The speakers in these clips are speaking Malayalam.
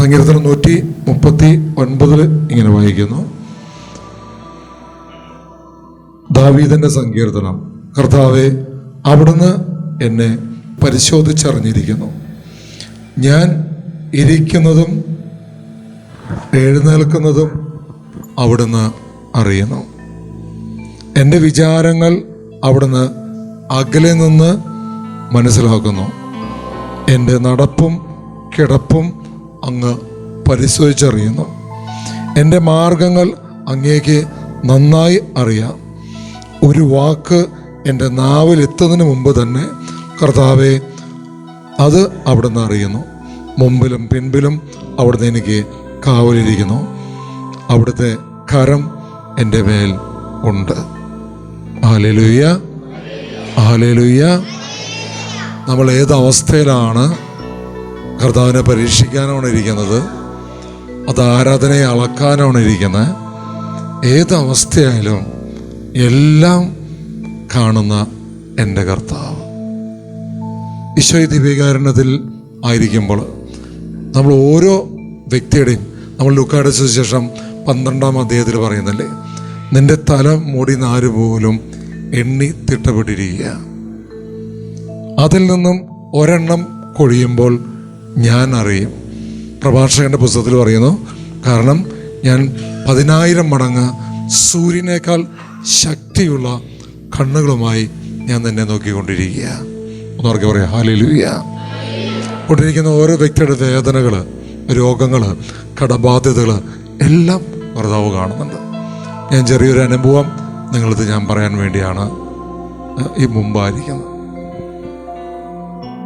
സങ്കീർത്തനം നൂറ്റി മുപ്പത്തി ഒൻപതിൽ ഇങ്ങനെ വായിക്കുന്നു. ദാവീദന്റെ സങ്കീർത്തനം കർത്താവെ അവിടുന്ന് എന്നെ പരിശോധിച്ചറിഞ്ഞിരിക്കുന്നു. ഞാൻ ഇരിക്കുന്നതും എഴുന്നേൽക്കുന്നതും അവിടുന്ന് അറിയുന്നു. എന്റെ വിചാരങ്ങൾ അവിടുന്ന് അകലെ നിന്ന് മനസ്സിലാക്കുന്നു. എന്റെ നടപ്പും കിടപ്പും അങ്ങ് പരിശോധിച്ചറിയുന്നു. എന്റെ മാർഗങ്ങൾ അങ്ങേക്ക് നന്നായി അറിയാം. ഒരു വാക്ക് എന്റെ നാവിലെത്തുന്നതിന് മുമ്പ് തന്നെ കർത്താവെ അത് അവിടുന്ന് അറിയുന്നു. മുമ്പിലും പിൻപിലും അവിടുന്ന് എനിക്ക് കാവലിരിക്കുന്നു. അവിടുത്തെ കരം എന്റെ മേൽ ഉണ്ട്. ആലേലുയ്യ ആലേലുയ്യ നമ്മൾ ഏത് അവസ്ഥയിലാണ് കർത്താവിനെ പരീക്ഷിക്കാനാണ് ഇരിക്കുന്നത്. അത് ആരാധനയെ അളക്കാനാണ് ഇരിക്കുന്നത്. ഏതവസ്ഥയായാലും എല്ലാം കാണുന്ന എന്റെ കർത്താവ്. ഈശോ ദിവ്യകാരണത്തിൽ ആയിരിക്കുമ്പോൾ നമ്മൾ ഓരോ വ്യക്തിയുടെയും നമ്മൾ ലുക്കായുടെ സുവിശേഷം പന്ത്രണ്ടാം അധ്യായത്തിൽ പറയുന്നില്ലേ നിന്റെ തല മൂടി നാര് പോലും എണ്ണി തിട്ടപ്പെട്ടിരിക്കുക. അതിൽ നിന്നും ഒരെണ്ണം കൊഴിയുമ്പോൾ ഞാൻ അറിയും പ്രഭാഷകന്റെ പുസ്തകത്തിൽ പറയുന്നു കാരണം ഞാൻ പതിനായിരം മടങ്ങ് സൂര്യനേക്കാൾ ശക്തിയുള്ള കണ്ണുകളുമായി ഞാൻ നിന്നെ നോക്കിക്കൊണ്ടിരിക്കുക ഒന്നോർക്കെ പറയാം ഹാലിലുയ്യ കൊണ്ടിരിക്കുന്ന ഓരോ വ്യക്തിയുടെ വേദനകൾ രോഗങ്ങൾ കടബാധ്യതകൾ എല്ലാം കർത്താവ് കാണുന്നുണ്ട്. ഞാൻ ചെറിയൊരു അനുഭവം നിങ്ങളിത് ഞാൻ പറയാൻ വേണ്ടിയാണ് ഈ മുമ്പായിരിക്കുന്നത്.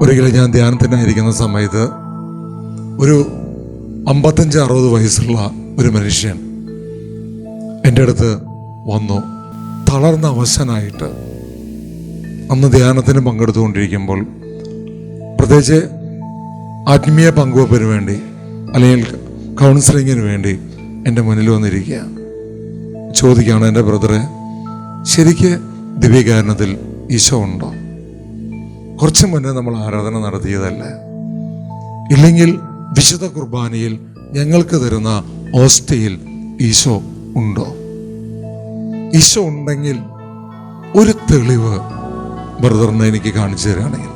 ഒരിക്കലും ഞാൻ ധ്യാനത്തിനായിരിക്കുന്ന സമയത്ത് ഒരു അമ്പത്തഞ്ച് അറുപത് വയസ്സുള്ള ഒരു മനുഷ്യൻ എന്റെ അടുത്ത് വന്നു. തളർന്ന അവശനായിട്ട് അന്ന് ധ്യാനത്തിന് പങ്കെടുത്തുകൊണ്ടിരിക്കുമ്പോൾ പ്രത്യേകിച്ച് ആത്മീയ പങ്കുവപ്പിന് വേണ്ടി അല്ലെങ്കിൽ കൗൺസിലിങ്ങിന് വേണ്ടി എന്റെ മുന്നിൽ വന്നിരിക്കുക. ചോദിക്കുകയാണ് എന്റെ ബ്രദറെ ശരിക്ക് ദിവ്യകാരണത്തിൽ ഈശോ ഉണ്ടോ? കുറച്ച് മുന്നേ നമ്മൾ ആരാധന നടത്തിയതല്ല. ഇല്ലെങ്കിൽ വിശുദ്ധ കുർബാനയിൽ ഞങ്ങൾക്ക് തരുന്ന ഓസ്തിയിൽ ഈശോ ഉണ്ടോ? ഈശോ ഉണ്ടെങ്കിൽ ഒരു തെളിവ് ബ്രദറിനെ എനിക്ക് കാണിച്ചു തരികയാണെങ്കിൽ.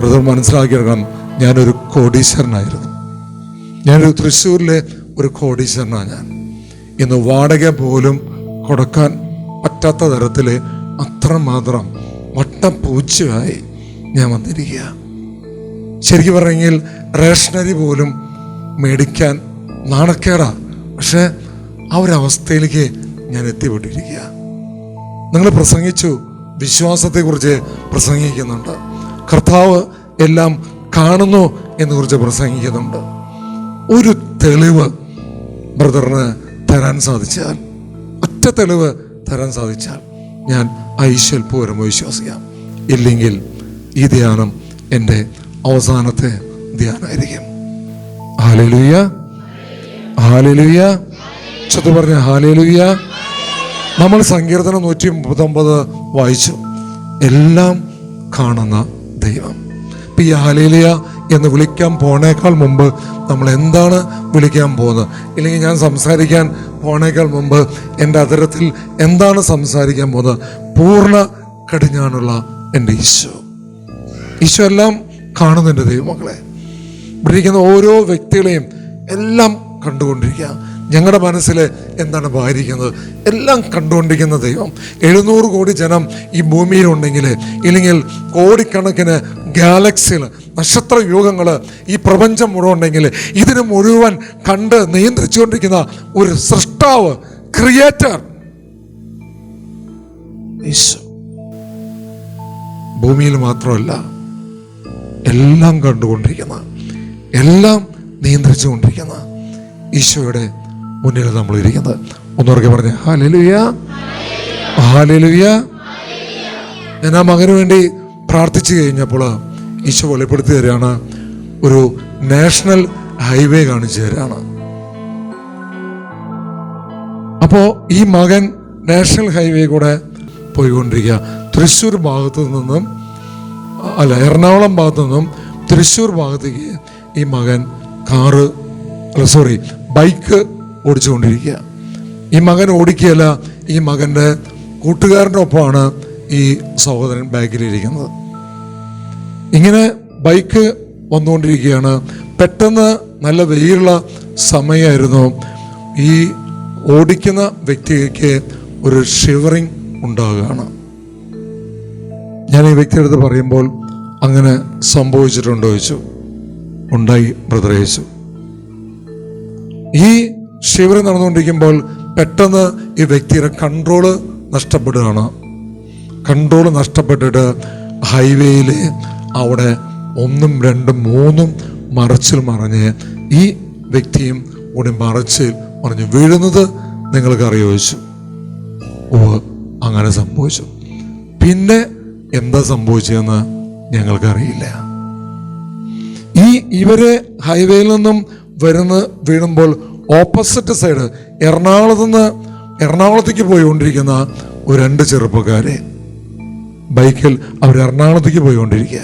ബ്രദർ മനസ്സിലാക്കിയെടുക്കണം ഞാനൊരു കോടീശ്വരനായിരുന്നു. ഞാനൊരു തൃശ്ശൂരിലെ ഒരു കോടീശ്വരനാണ് ഞാൻ. ഇന്ന് വാടക പോലും കൊടുക്കാൻ പറ്റാത്ത തരത്തിൽ അത്രമാത്രം വട്ടപ്പൂച്ചയായി ഞാൻ വന്നിരിക്കുക. ശരിക്കും പറഞ്ഞെങ്കിൽ റേഷനറി പോലും മേടിക്കാൻ നാണക്കേടാ. പക്ഷെ ആ ഒരു അവസ്ഥയിലേക്ക് ഞാൻ എത്തിപ്പെട്ടിരിക്കുക. നിങ്ങൾ പ്രസംഗിച്ചു വിശ്വാസത്തെക്കുറിച്ച് പ്രസംഗിക്കുന്നുണ്ട്. കർത്താവ് എല്ലാം കാണുന്നു എന്ന് കുറിച്ച് പ്രസംഗിക്കുന്നുണ്ട്. ഒരു തെളിവ് ബ്രദറിന് തരാൻ സാധിച്ചാൽ ഒറ്റ തെളിവ് തരാൻ സാധിച്ചാൽ ഞാൻ ഐശ്വൽപൂരം വിശ്വസിക്കാം ഇല്ലെങ്കിൽ ഈ ധ്യാനം എന്റെ അവസാനത്തെ ധ്യാനമായിരിക്കും ഹാലലുയ്യ ഹാലലുയ്യ ചത്തു പറഞ്ഞ ഹാലലുയ്യ നമ്മൾ സങ്കീർത്തനം നൂറ്റി മുപ്പത്തൊമ്പത് വായിച്ചു. എല്ലാം കാണുന്ന ദൈവം. ഇപ്പം ഈ ഹാലേലിയ എന്ന് വിളിക്കാൻ പോണേക്കാൾ മുമ്പ് നമ്മൾ എന്താണ് വിളിക്കാൻ പോകുന്നത്? ഇല്ലെങ്കിൽ ഞാൻ സംസാരിക്കാൻ പോണേക്കാൾ മുമ്പ് എന്റെ അതരത്തിൽ എന്താണ് സംസാരിക്കാൻ പോകുന്നത്? പൂർണ കടിഞ്ഞാണുള്ള എന്റെ ഈശോ. ഈശോ എല്ലാം കാണുന്നുണ്ട് ദൈവമക്കളെ. ഇവിടെ ഇരിക്കുന്ന ഓരോ വ്യക്തികളെയും എല്ലാം കണ്ടുകൊണ്ടിരിക്കുക. ഞങ്ങളുടെ മനസ്സിൽ എന്താണ് ഭാരിക്കുന്നത് എല്ലാം കണ്ടുകൊണ്ടിരിക്കുന്ന ദൈവം. എഴുന്നൂറ് കോടി ജനം ഈ ഭൂമിയിലുണ്ടെങ്കിൽ ഇല്ലെങ്കിൽ കോടിക്കണക്കിന് ഗാലക്സികൾ നക്ഷത്ര യുഗങ്ങൾ ഈ പ്രപഞ്ചം മുഴുവൻ ഉണ്ടെങ്കിൽ ഇതിന് മുഴുവൻ കണ്ട് നിയന്ത്രിച്ചുകൊണ്ടിരിക്കുന്ന ഒരു സൃഷ്ടാവ് ക്രിയേറ്റർ. ഭൂമിയിൽ മാത്രമല്ല എല്ലാം കണ്ടുകൊണ്ടിരിക്കുന്ന എല്ലാം നിയന്ത്രിച്ചുകൊണ്ടിരിക്കുന്ന ഈശോയുടെ മുന്നിൽ നമ്മൾ ഇരിക്കുന്നത്. ഒന്നുറക്കെ പറഞ്ഞ ഹാലലുയ ഹാലലുയ ഞാൻ ആ മകന് വേണ്ടി പ്രാർത്ഥിച്ചു കഴിഞ്ഞപ്പോൾ ഈശോ വെളിപ്പെടുത്തി തരികയാണ് ഒരു നാഷണൽ ഹൈവേ കാണിച്ചു തരാണ് അപ്പോൾ ഈ മകൻ നാഷണൽ ഹൈവേ കൂടെ പോയിക്കൊണ്ടിരിക്കുക. തൃശ്ശൂർ ഭാഗത്തു നിന്നും അല്ല എറണാകുളം ഭാഗത്തു നിന്നും തൃശ്ശൂർ ഭാഗത്തേക്ക് ഈ മകൻ കാറ് അല്ല സോറി ബൈക്ക് ഓടിച്ചുകൊണ്ടിരിക്കുക. ഈ മകൻ ഓടിക്കുകയല്ല ഈ മകന്റെ കൂട്ടുകാരന്റെ ഒപ്പമാണ് ഈ സഹോദരൻ ബാക്കിലിരിക്കുന്നത് ഇങ്ങനെ ബൈക്ക് വന്നുകൊണ്ടിരിക്കുകയാണ്. പെട്ടെന്ന് നല്ല വെയിലുള്ള സമയമായിരുന്നു. ഈ ഓടിക്കുന്ന വ്യക്തിക്ക് ഒരു ഷിവറിങ് ഉണ്ടാകുകയാണ്. ഞാൻ ഈ വ്യക്തിയുടെ പറയുമ്പോൾ അങ്ങനെ സംഭവിച്ചിട്ടുണ്ടോ ചോദിച്ചു. ഉണ്ടായി ബ്രദർ യേശു. ഈ ശിവരം നടന്നുകൊണ്ടിരിക്കുമ്പോൾ പെട്ടെന്ന് ഈ വ്യക്തിയുടെ കൺട്രോൾ നഷ്ടപ്പെടുകയാണ്. കൺട്രോൾ നഷ്ടപ്പെട്ടിട്ട് ഹൈവേയിൽ അവിടെ ഒന്നും രണ്ടും മൂന്നും മറച്ചിൽ മറിഞ്ഞ് ഈ വ്യക്തിയും കൂടി മറച്ചിൽ മറിഞ്ഞ് വീഴുന്നത് നിങ്ങൾക്ക് അറിയോ ചോദിച്ചു ഓ അങ്ങനെ സംഭവിച്ചു. പിന്നെ എന്താ സംഭവിച്ചതെന്ന് ഞങ്ങൾക്കറിയില്ല. ഈ ഇവരെ ഹൈവേയിൽ നിന്നും വരുന്ന വീഴുമ്പോൾ ഓപ്പോസിറ്റ് സൈഡ് എറണാകുളത്ത് നിന്ന് എറണാകുളത്തേക്ക് പോയിക്കൊണ്ടിരിക്കുന്ന ഒരു രണ്ട് ചെറുപ്പക്കാരെ. ബൈക്കിൽ അവർ എറണാകുളത്തേക്ക് പോയിക്കൊണ്ടിരിക്കുക.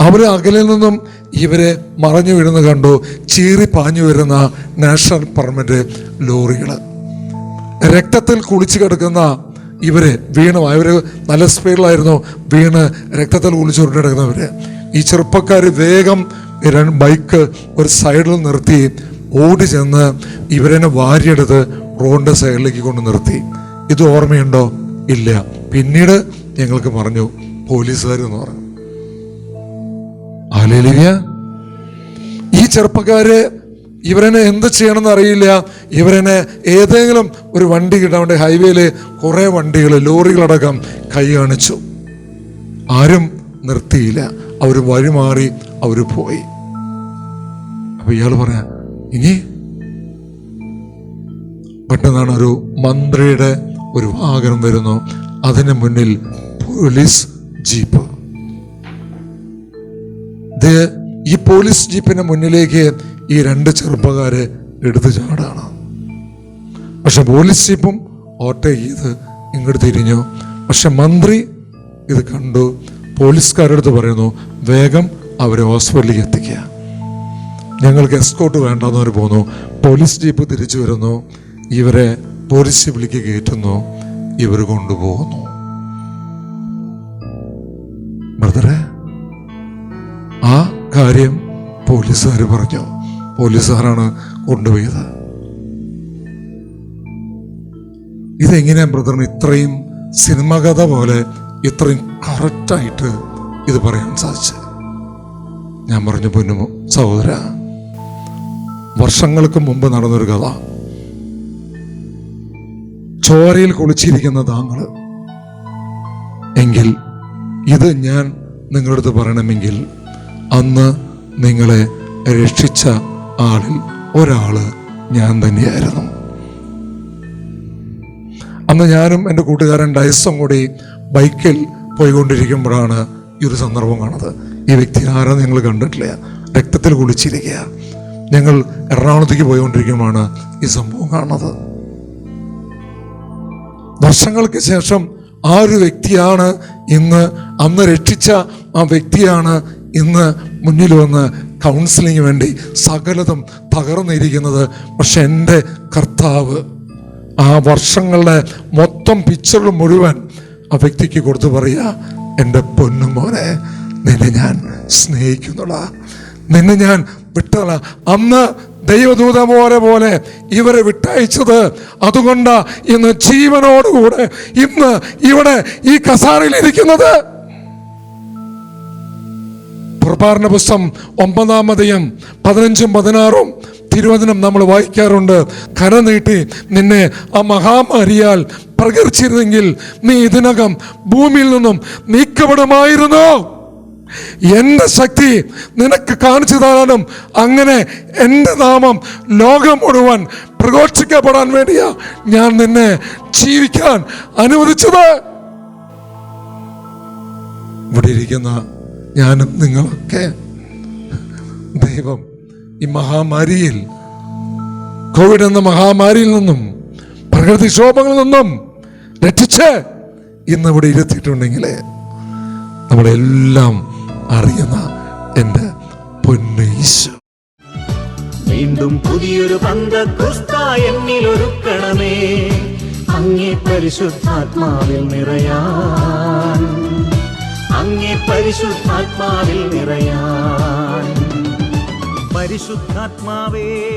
അവർ അകലിൽ നിന്നും ഇവരെ മറഞ്ഞു വീഴുന്ന കണ്ടു. ചീറി പാഞ്ഞു വരുന്ന നാഷണൽ പെർമിറ്റ് ലോറികൾ രക്തത്തിൽ കുളിച്ചു കിടക്കുന്ന ഇവരെ വീണ് അവർ നല്ല സ്പീഡിലായിരുന്നു വീണ് രക്തത്തിൽ കുളിച്ചു കൊണ്ടിടക്കുന്നവർ ഈ ചെറുപ്പക്കാർ വേഗം ബൈക്ക് ഒരു സൈഡിൽ നിർത്തി ഓടി ചെന്ന് ഇവരെന്നെ വാരിയെടുത്ത് റോഡിന്റെ സൈഡിലേക്ക് കൊണ്ട് നിർത്തി. ഇത് ഓർമ്മയുണ്ടോ? ഇല്ല. പിന്നീട് ഞങ്ങൾക്ക് പറഞ്ഞു പോലീസുകാർ എന്ന് പറഞ്ഞു ഹല്ലേലൂയ ഈ ചെറുപ്പക്കാര് ഇവരെന്നെ എന്ത് ചെയ്യണമെന്ന് അറിയില്ല. ഇവരെന്നെ ഏതെങ്കിലും ഒരു വണ്ടി കിട്ടാൻ ഹൈവേയിലെ കുറെ വണ്ടികൾ ലോറികളടക്കം കൈ കാണിച്ചു. ആരും നിർത്തിയില്ല. അവർ വഴിമാറി അവർ പോയി. അപ്പൊ ഇയാൾ പറയാ ഇനി പെട്ടെന്നാണ് ഒരു മന്ത്രിയുടെ ഒരു വാഹനം വരുന്നു. അതിന് മുന്നിൽ പോലീസ് ജീപ്പ്. ഈ പോലീസ് ജീപ്പിന്റെ മുന്നിലേക്ക് ഈ രണ്ട് ചെറുപ്പക്കാരെ എടുത്തു ചാടാണ്. പക്ഷെ പോലീസ് ജീപ്പും ഓവർടേക്ക് ചെയ്ത് ഇങ്ങോട്ട് തിരിഞ്ഞു. പക്ഷെ മന്ത്രി ഇത് കണ്ടു. പോലീസുകാരുടെ അടുത്ത് പറയുന്നു വേഗം അവരെ ഹോസ്പിറ്റലിലേക്ക് എത്തിക്കുക. ഞങ്ങൾക്ക് എസ്കോട്ട് വേണ്ടെന്ന് അവർ പോന്നു. പോലീസ് ജീപ്പ് തിരിച്ചു വരുന്നു. ഇവരെ പോലീസ് ജീപ്പിലേക്ക് കയറ്റുന്നു. ഇവർ കൊണ്ടുപോകുന്നു. ബ്രദറെ ആ കാര്യം പോലീസുകാർ പറഞ്ഞു. പോലീസുകാരാണ് കൊണ്ടുപോയത്. ഇതെങ്ങനെയാ ബ്രദറിന് ഇത്രയും സിനിമ കഥ പോലെ ഇത്രയും കറക്റ്റായിട്ട് ഇത് പറയാൻ സാധിച്ചത്? ഞാൻ പറഞ്ഞു പൊന്നു സഹോദര വർഷങ്ങൾക്ക് മുമ്പ് നടന്നൊരു കഥ. ചോരയിൽ കുളിച്ചിരിക്കുന്ന താങ്കൾ. എങ്കിൽ ഇത് ഞാൻ നിങ്ങളുടെ അടുത്ത് പറയണമെങ്കിൽ അന്ന് നിങ്ങളെ രക്ഷിച്ച ആളിൽ ഒരാൾ ഞാൻ തന്നെയായിരുന്നു. അന്ന് ഞാനും എന്റെ കൂട്ടുകാരൻ ഡയസും കൂടി ബൈക്കിൽ പോയിക്കൊണ്ടിരിക്കുമ്പോഴാണ് ഈ ഒരു സന്ദർഭം കാണുന്നത്. ഈ വ്യക്തി ആരാ ഞങ്ങൾ കണ്ടിട്ടില്ല. രക്തത്തിൽ കുളിച്ചിരിക്കുക. ഞങ്ങൾ എറണാകുളത്തേക്ക് പോയിക്കൊണ്ടിരിക്കുമ്പോഴാണ് ഈ സംഭവം കാണുന്നത്. വർഷങ്ങൾക്ക് ശേഷം ആ ഒരു വ്യക്തിയാണ് ഇന്ന് അന്ന് രക്ഷിച്ച ആ വ്യക്തിയാണ് ഇന്ന് മുന്നിൽ വന്ന് കൗൺസിലിംഗ് വേണ്ടി സകലതും തകർന്നിരിക്കുന്നത്. പക്ഷെ എന്റെ കർത്താവ് ആ വർഷങ്ങളുടെ മൊത്തം പിക്ചറുകൾ മുഴുവൻ ആ വ്യക്തിക്ക് കൊടുത്തു പറയുക എന്റെ പൊന്നുമോനെ നിന്നെ ഞാൻ സ്നേഹിക്കുന്നുള്ള നിന്നെ ഞാൻ വിട്ടല അന്ന് ദൈവദൂതമോരെ പോലെ ഇവരെ വിട്ടയച്ചത് അതുകൊണ്ട് ഇന്ന് ജീവനോടുകൂടെ ഇന്ന് ഇവിടെ ഈ കസാറിൽ ഇരിക്കുന്നത്. പുറപ്പാറിന്റെ പുസ്തകം ഒമ്പതാം അധികം പതിനഞ്ചും പതിനാറും തിരുവചനം നമ്മൾ വായിക്കാറുണ്ട്. കര നീട്ടി നിന്നെ ആ മഹാമാരിയാൽ പ്രകരിച്ചിരുന്നെങ്കിൽ നീ ഇതിനകം ഭൂമിയിൽ നിന്നും നീക്കപ്പെടുമായിരുന്നു. എന്റെ ശക്തി നിനക്ക് കാണിച്ചു തരാനും അങ്ങനെ എന്റെ നാമം ലോകം മുഴുവൻ പ്രഘോഷിക്കപ്പെടാൻ വേണ്ടിയാ ഞാൻ നിന്നെ ജീവിക്കാൻ അനുവദിച്ചത്. ഇവിടെ ഇരിക്കുന്ന ഞാനും നിങ്ങളൊക്കെ ദൈവം ഈ മഹാമാരിയിൽ കോവിഡ് എന്ന മഹാമാരിയിൽ നിന്നും പ്രകൃതിക്ഷോഭങ്ങളിൽ നിന്നും രക്ഷിച്ച് ഇന്ന് ഇവിടെ ഇരുത്തിയിട്ടുണ്ടെങ്കിൽ നമ്മളെല്ലാം അറിയുന്ന എന്റെ പൊന്നീശു വീണ്ടും പുതിയൊരു എന്നിൽ എന്നിലൊരുക്കണമേ. അങ്ങേ പരിശുദ്ധാത്മാവിൽ നിറയാൻ. അങ്ങേ പരിശുദ്ധാത്മാവിൽ നിറയാൻ. പരിശുദ്ധാത്മാവേ.